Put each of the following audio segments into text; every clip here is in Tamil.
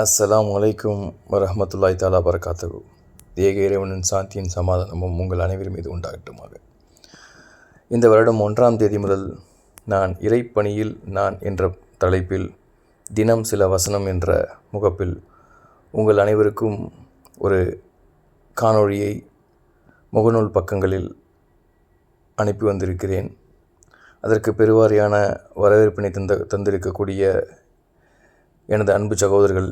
அஸ்லாம் அலைக்கும் வரமத்துல்லாய் தாலா வரகாத்தகு ஏக இறைவனின் சாந்தியின் சமாதானமும் உங்கள் அனைவரும் மீது உண்டாகட்டுமாக. இந்த வருடம் ஒன்றாம் தேதி முதல் நான் இறைப்பணியில் நான் என்ற தலைப்பில் தினம் சில வசனம் என்ற முகப்பில் உங்கள் அனைவருக்கும் ஒரு காணொளியை முகநூல் பக்கங்களில் அனுப்பி வந்திருக்கிறேன். அதற்கு பெருவாரியான வரவேற்பினை தந்த தந்திருக்கக்கூடிய எனது அன்பு சகோதரர்கள்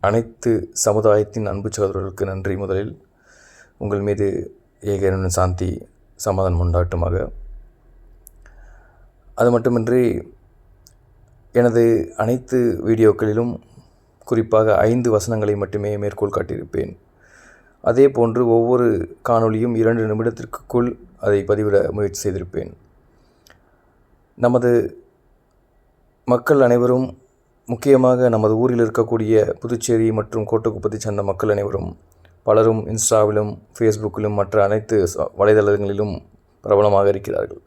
அனைத்து சமுதாயத்தின் அன்பு சகோதரர்களுக்கு நன்றி. முதலில் உங்கள் மீது ஏகரன் சாந்தி சமாதானம் உண்டாட்டுமாக அது மட்டுமின்றி எனது அனைத்து வீடியோக்களிலும் குறிப்பாக ஐந்து வசனங்களை மட்டுமே மேற்கோள் காட்டியிருப்பேன். அதே போன்று ஒவ்வொரு காணொளியும் இரண்டு நிமிடத்திற்குள் அதை பதிவிட முயற்சி செய்திருப்பேன். நமது மக்கள் அனைவரும் முக்கியமாக நமது ஊரில் இருக்கக்கூடிய புதுச்சேரி மற்றும் கோட்டக்குப்பத்தை சேர்ந்த மக்கள் அனைவரும் பலரும் இன்ஸ்டாவிலும் ஃபேஸ்புக்கிலும் மற்ற அனைத்து வலைதளங்களிலும் பிரபலமாக இருக்கிறார்கள்.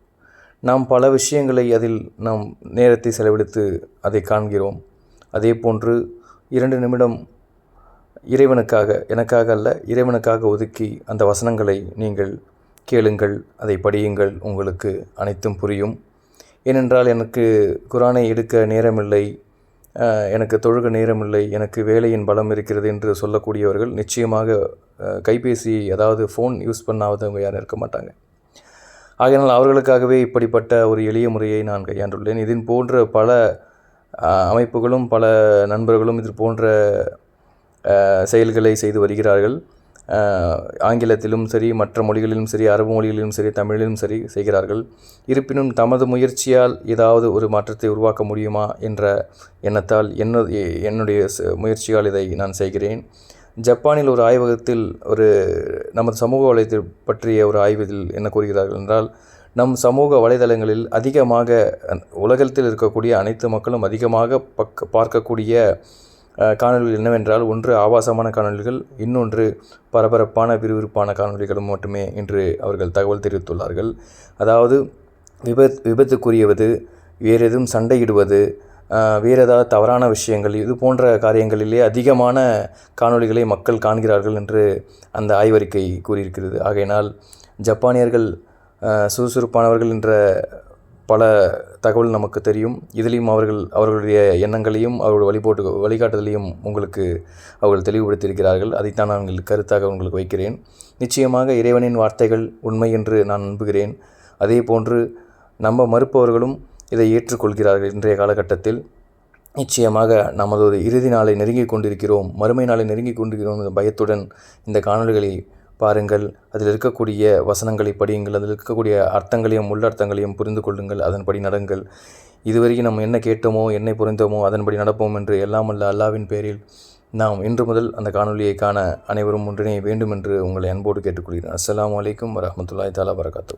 நாம் பல விஷயங்களை அதில் நாம் நேரத்தை செலவழித்து அதை காண்கிறோம். அதே போன்று இரண்டு நிமிடம் இறைவனுக்காக எனக்காக அல்ல இறைவனுக்காக ஒதுக்கி அந்த வசனங்களை நீங்கள் கேளுங்கள் அதை படியுங்கள் உங்களுக்கு அனைத்தும் புரியும். ஏனென்றால் எனக்கு குரானை எடுக்க நேரமில்லை எனக்கு தொழுக நேரமில்லை எனக்கு வேலையின் பலம் இருக்கிறது என்று சொல்லக்கூடியவர்கள் நிச்சயமாக கைபேசி அதாவது ஃபோன் யூஸ் பண்ணாதவங்க யாரும் இருக்க மாட்டாங்க. ஆகையினால் அவர்களுக்காகவே இப்படிப்பட்ட ஒரு எளிய முறையை நான் கையாண்டுள்ளேன். இதன் போன்ற பல அமைப்புகளும் பல நண்பர்களும் இது போன்ற செயல்களை செய்து வருகிறார்கள். ஆங்கிலத்திலும் சரி மற்ற மொழிகளிலும் சரி அரபு மொழிகளிலும் சரி தமிழிலும் சரி செய்கிறார்கள். இருப்பினும் தமது முயற்சியால் ஏதாவது ஒரு மாற்றத்தை உருவாக்க முடியுமா என்ற எண்ணத்தால் என்ன என்னுடைய முயற்சியால் இதை நான் செய்கிறேன். ஜப்பானில் ஒரு ஆய்வகத்தில் ஒரு நமது சமூக வலைத்தை பற்றிய ஒரு ஆய்வில் என்ன கூறுகிறார்கள் என்றால் நம் சமூக வலைதளங்களில் அதிகமாக உலகத்தில் இருக்கக்கூடிய அனைத்து மக்களும் அதிகமாக பக் பார்க்கக்கூடிய காணொலிகள் காணொளிகள் என்னவென்றால் ஒன்று ஆபாசமான காணொளிகள் இன்னொன்று பரபரப்பான விறுவிறுப்பான காணொளிகளும் மட்டுமே என்று அவர்கள் தகவல் தெரிவித்துள்ளார்கள். அதாவது விபத் விபத்துக்குரியவது வேறு எதுவும் சண்டையிடுவது வேறு ஏதாவது தவறான விஷயங்கள் இது போன்ற காரியங்களிலே அதிகமான காணொளிகளை மக்கள் காண்கிறார்கள் என்று அந்த ஆய்வறிக்கை கூறியிருக்கிறது. ஆகையினால் ஜப்பானியர்கள் சுறுசுறுப்பானவர்கள் என்ற பல தகவல் நமக்கு தெரியும். இதிலையும் அவர்கள் அவர்களுடைய எண்ணங்களையும் அவர்கள் வழிபோட்டு வழிகாட்டுதலையும் உங்களுக்கு அவர்கள் தெளிவுபடுத்தியிருக்கிறார்கள். அதைத்தான் நான் உங்கள் கருத்தாக உங்களுக்கு வைக்கிறேன். நிச்சயமாக இறைவனின் வார்த்தைகள் உண்மை என்று நான் நம்புகிறேன். அதே போன்று நம்ப மறுப்பவர்களும் இதை ஏற்றுக்கொள்கிறார்கள் இன்றைய காலகட்டத்தில். நிச்சயமாக நமது ஒரு இறுதி நாளை நெருங்கி கொண்டிருக்கிறோம். மறுமை நாளை நெருங்கி கொண்டிருக்கிறோம் என்ற பயத்துடன் இந்த காணொலிகளை பாருங்கள் அதில் இருக்கக்கூடிய வசனங்களை படியுங்கள் அதில் இருக்கக்கூடிய அர்த்தங்களையும் உள்ளர்த்தங்களையும் புரிந்து கொள்ளுங்கள் அதன்படி நடங்கள். இதுவரைக்கும் நம்ம என்ன கேட்டோமோ என்ன புரிந்தோமோ அதன்படி நடப்போம் என்று எல்லாம் அல்ல அல்லாவின் பேரில் நாம் இன்று முதல் அந்த காணொளியை காண அனைவரும் ஒன்றிணைய வேண்டும் என்று உங்களை அன்போடு கேட்டுக்கொள்கிறேன். அஸ்லாம் அலைக்கும் வரமத்துல்லாய் தாலா வரகாத்து